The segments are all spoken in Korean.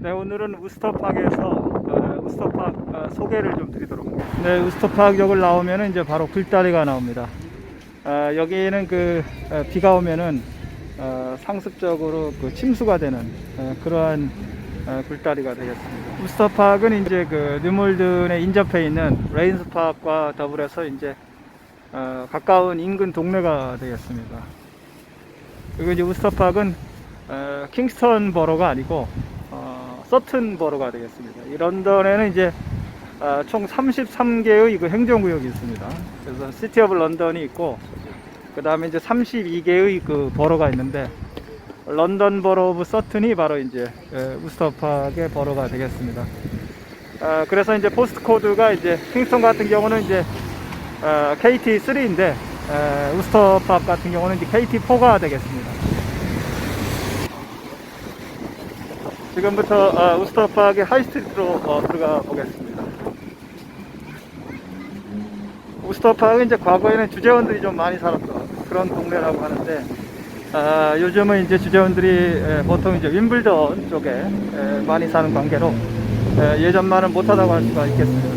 네, 오늘은 우스터팍에서 어, 우스터팍 어, 소개를 좀 드리도록 하겠습니다. 네, 우스터팍역을 나오면 이제 바로 굴다리가 나옵니다. 아, 여기는 그 어, 비가 오면은 어, 상습적으로 그 침수가 되는 어, 그러한 어, 굴다리가 되겠습니다. 우스터팍은 이제 그 뉴몰든에 인접해 있는 레인스팍과 더불어서 이제 어, 가까운 인근 동네가 되겠습니다. 그리고 이제 우스터팍은 어, 킹스턴 버로가 아니고 어, 서튼 버로가 되겠습니다. 이 런던에는 이제 어, 총 33개의 그 행정구역이 있습니다. 그래서 시티 오브 런던이 있고 그 다음에 이제 32개의 그 버로가 있는데 런던 버로 오브 서튼이 바로 이제 에, 우스터팍의 버로가 되겠습니다. 어, 그래서 이제 포스트 코드가 이제 킹스턴 같은 경우는 이제 어, KT3인데 우스터팍 같은 경우는 이제 KT4가 되겠습니다. 지금부터 어, 우스터팍의 하이스트리트로 어, 들어가 보겠습니다. 우스터팍은 이제 과거에는 주재원들이 좀 많이 살았던 그런 동네라고 하는데 아, 요즘은 이제 주재원들이 에, 보통 이제 윈블던 쪽에 에, 많이 사는 관계로 에, 예전만은 못하다고 할 수가 있겠습니다.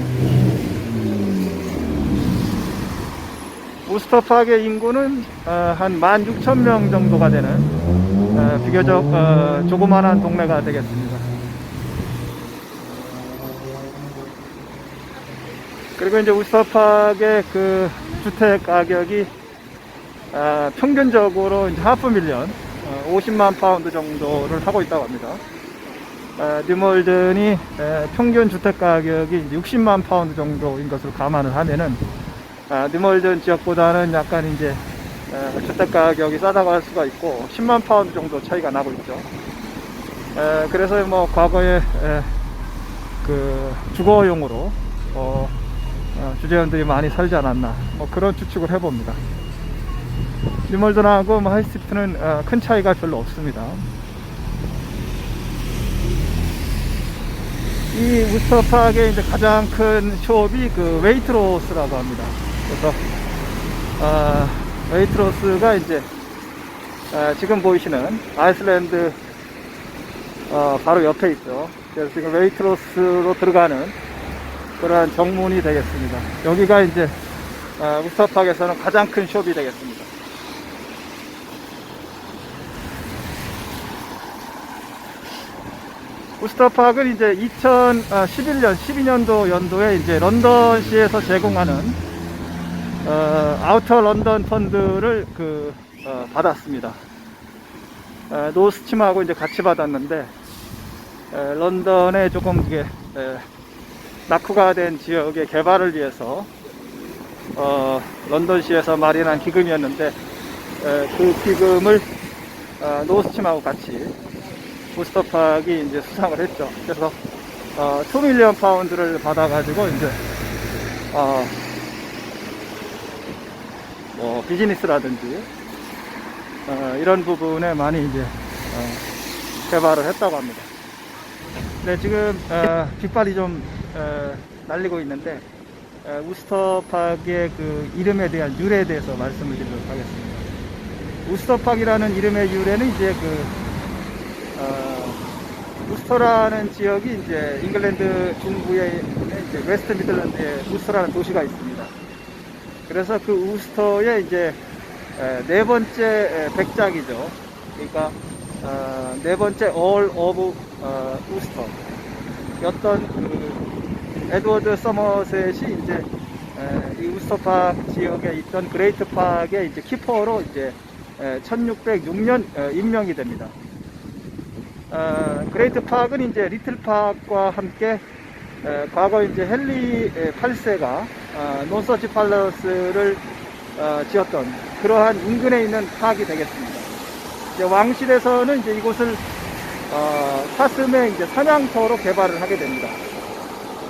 우스터팍의 인구는 어, 한 16,000명 정도가 되는 어, 비교적 어, 조그만한 동네가 되겠습니다. 그리고 이제 우스터팍의 그 주택 가격이 아, 평균적으로 이제 하프 밀리언, 어, 50만 파운드 정도를 하고 있다고 합니다. 아, 뉴몰든이 에, 평균 주택 가격이 이제 60만 파운드 정도인 것으로 감안을 하면은 아, 뉴몰든 지역보다는 약간 이제 에, 주택 가격이 싸다고 할 수가 있고 10만 파운드 정도 차이가 나고 있죠. 에, 그래서 뭐 과거에 에, 그 주거용으로 어, 어, 주재원들이 많이 살지 않았나 뭐 그런 추측을 해봅니다. 뉴몰든하고 뭐 하이스트리트는 어, 큰 차이가 별로 없습니다. 이 우스터팍의 이제 가장 큰 숍이 그 웨이트로스라고 합니다. 그래서 아, 웨이트로스가 이제 아, 지금 보이시는 아이슬란드 어, 바로 옆에 있죠. 그래서 지금 웨이트로스로 들어가는 그러한 정문이 되겠습니다. 여기가 이제 아, 우스터팍에서는 가장 큰 숍이 되겠습니다. 우스터팍은 이제 2011년, 12년도 연도에 이제 런던시에서 제공하는 어, 아우터 런던 펀드를 그 어, 받았습니다. 어, 노스팀하고 이제 같이 받았는데 에, 런던에 조금 이게 에, 낙후가 된 지역의 개발을 위해서 어, 런던시에서 마련한 기금이었는데 에, 그 기금을 어, 노스팀하고 같이 부스터팍이 이제 수상을 했죠. 그래서 어, 2 밀리언 파운드를 받아가지고 이제 어, 뭐 비즈니스라든지 어, 이런 부분에 많이 이제 어, 개발을 했다고 합니다. 네, 지금 어, 깃발이 좀 어, 날리고 있는데 어, 우스터팍의 그 이름에 대한 유래에 대해서 말씀을 드리도록 하겠습니다. 우스터팍이라는 이름의 유래는 이제 그 어, 우스터라는 지역이 이제 잉글랜드 있는 이제 웨스트 미들랜드에 우스터라는 도시가 있습니다. 그래서 그 우스터의 이제 에, 네 번째 에, 백작이죠. 그러니까 어, 네 번째 All of 어, 우스터 였던 그 에드워드 서머셋이 이제 에, 이 우스터팍 지역에 있던 그레이트 팍의 이제 키퍼로 이제 에, 1606년 에, 임명이 됩니다. 어, 그레이트 팍은 이제 리틀 팍과 함께 에, 과거 이제 헨리 8세가 어, 논서치 팔러스를 어, 지었던 그러한 인근에 있는 팍이 되겠습니다. 이제 왕실에서는 이제 이곳을 어, 사슴의 이제 사냥터로 개발을 하게 됩니다.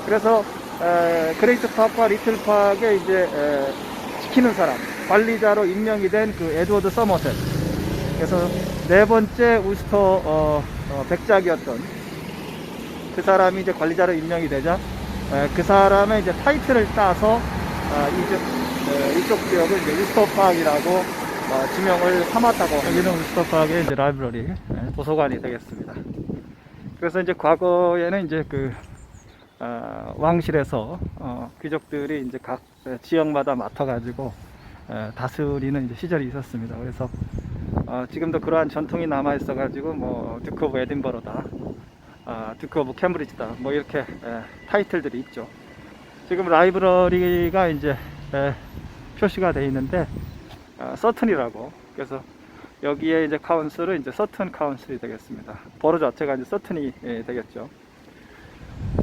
그래서 에, 그레이트 팍과 리틀 팍에 이제 에, 지키는 사람, 관리자로 임명이 된 그 에드워드 서머셋. 그래서 네 번째 우스터 어, 어, 백작이었던 그 사람이 이제 관리자로 임명이 되자 에, 그 사람의 이제 타이틀을 따서 아, 이쪽, 에, 이쪽 지역을 이제 우스터팍이라고 어, 지명을 삼았다고 여기는 우스터팍의 이제 라이브러리 에, 도서관이 되겠습니다. 그래서 이제 과거에는 이제 그 아, 왕실에서 어, 귀족들이 이제 각 지역마다 맡아가지고 에, 다스리는 이제 시절이 있었습니다. 그래서 어, 지금도 그러한 전통이 남아 있어가지고 뭐 듀크 오브 에딘버러다, 아, 듀크 오브 캠브리지다, 뭐 이렇게 에, 타이틀들이 있죠. 지금 라이브러리가 이제 에, 표시가 돼 있는데 아, 서튼이라고 그래서 여기에 이제 카운슬은 이제 서튼 카운슬이 되겠습니다. 버로 자체가 이제 서튼이 예, 되겠죠.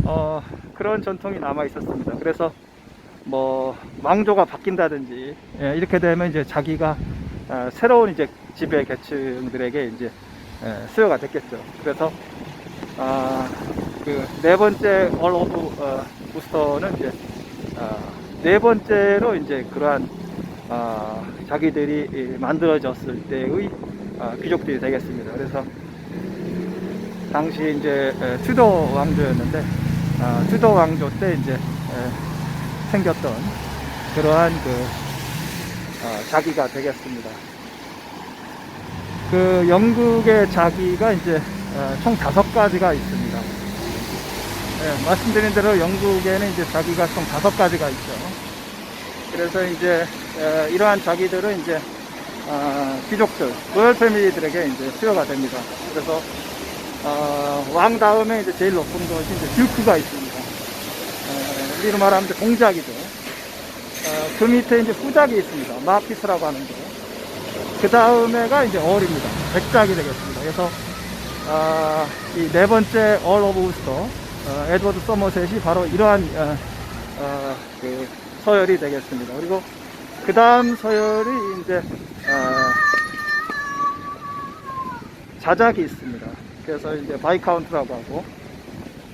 어, 그런 전통이 남아 있었습니다. 그래서 뭐 왕조가 바뀐다든지 예, 이렇게 되면 이제 자기가 아, 새로운 이제 지배 계층들에게 이제 예, 수요가 됐겠죠. 그래서 아, 그네 번째 얼 오브 어, 부스터는 이제 아, 네 번째로 이제 그러한 아, 자기들이 이 만들어졌을 때의 아, 귀족들이 되겠습니다. 그래서 당시 이제 에, 튜더 왕조였는데 아, 튜더 왕조 때 이제 에, 생겼던 그러한 그 아, 자기가 되겠습니다. 그 영국의 자기가 이제 어, 총 다섯 가지가 있습니다. 예, 말씀드린 대로 영국에는 이제 자기가 총 다섯 가지가 있죠. 그래서 이제 에, 이러한 자기들은 이제 아, 귀족들, 로열 패밀리들에게 이제 수요가 됩니다. 그래서 어, 왕 다음에 이제 제일 높은 것이 이제 듀크가 있습니다. 에, 우리로 말하면 이제 공작이죠. 어, 그 밑에 이제 후작이 있습니다. 마피스라고 하는 게. 그 다음에가 이제 얼입니다. 백작이 되겠습니다. 그래서 아, 이네 번째 얼 오브 우스터 어, 에드워드 서머셋이 바로 이러한 어, 어, 그 서열이 되겠습니다. 그리고 그 다음 서열이 이제 어, 자작이 있습니다. 그래서 이제 바이카운트라고 하고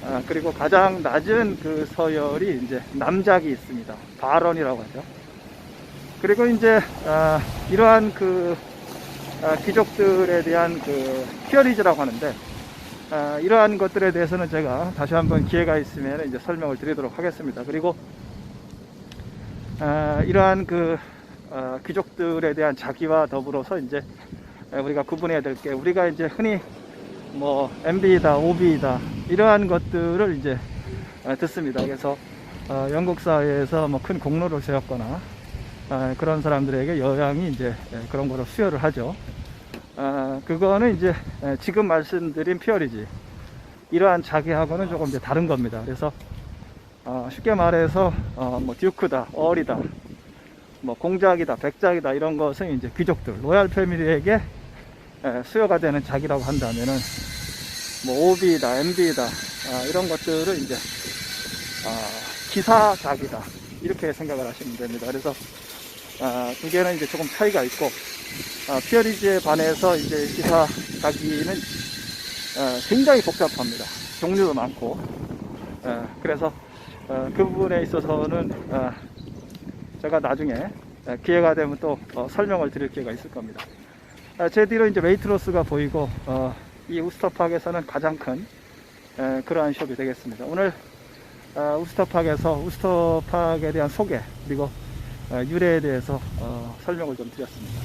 아, 그리고 가장 낮은 그 서열이 이제 남작이 있습니다. 바런이라고 하죠. 그리고 이제 아, 이러한 그 아, 귀족들에 대한 그 피어리즈라고 하는데 아, 이러한 것들에 대해서는 제가 다시 한번 기회가 있으면 이제 설명을 드리도록 하겠습니다. 그리고 아, 이러한 그 아, 귀족들에 대한 자기와 더불어서 이제 에, 우리가 구분해야 될 게 우리가 이제 흔히 뭐 MB이다, OB이다 이러한 것들을 이제 아, 듣습니다. 그래서 어, 영국 사회에서 뭐 큰 공로를 세웠거나 아, 그런 사람들에게 여양이 이제 에, 그런 거로 수여를 하죠. 아, 그거는 이제 에, 지금 말씀드린 피어리지 이러한 자기하고는 조금 이제 다른 겁니다. 그래서 어, 쉽게 말해서 어, 뭐 듀크다, 얼이다, 뭐 공작이다, 백작이다 이런 것은 이제 귀족들, 로얄 패밀리에게 에, 수요가 되는 작이라고 한다면은 뭐 오비다, MB다 아, 이런 것들은 이제 아, 기사 작이다 이렇게 생각을 하시면 됩니다. 그래서 아, 두 개는 이제 조금 차이가 있고 아, 피어리지에 반해서 이제 기사 작이는 어, 굉장히 복잡합니다. 종류도 많고 어, 그래서 어, 그 부분에 있어서는 어, 제가 나중에 에, 기회가 되면 또 어, 설명을 드릴 기회가 있을 겁니다. 아, 제 뒤로 이제 웨이트로스가 보이고 어, 이 우스터팍에서는 가장 큰 에, 그러한 숍이 되겠습니다. 오늘 어, 우스터팍에서 우스터팍에 대한 소개 그리고 어, 유래에 대해서 어, 설명을 좀 드렸습니다.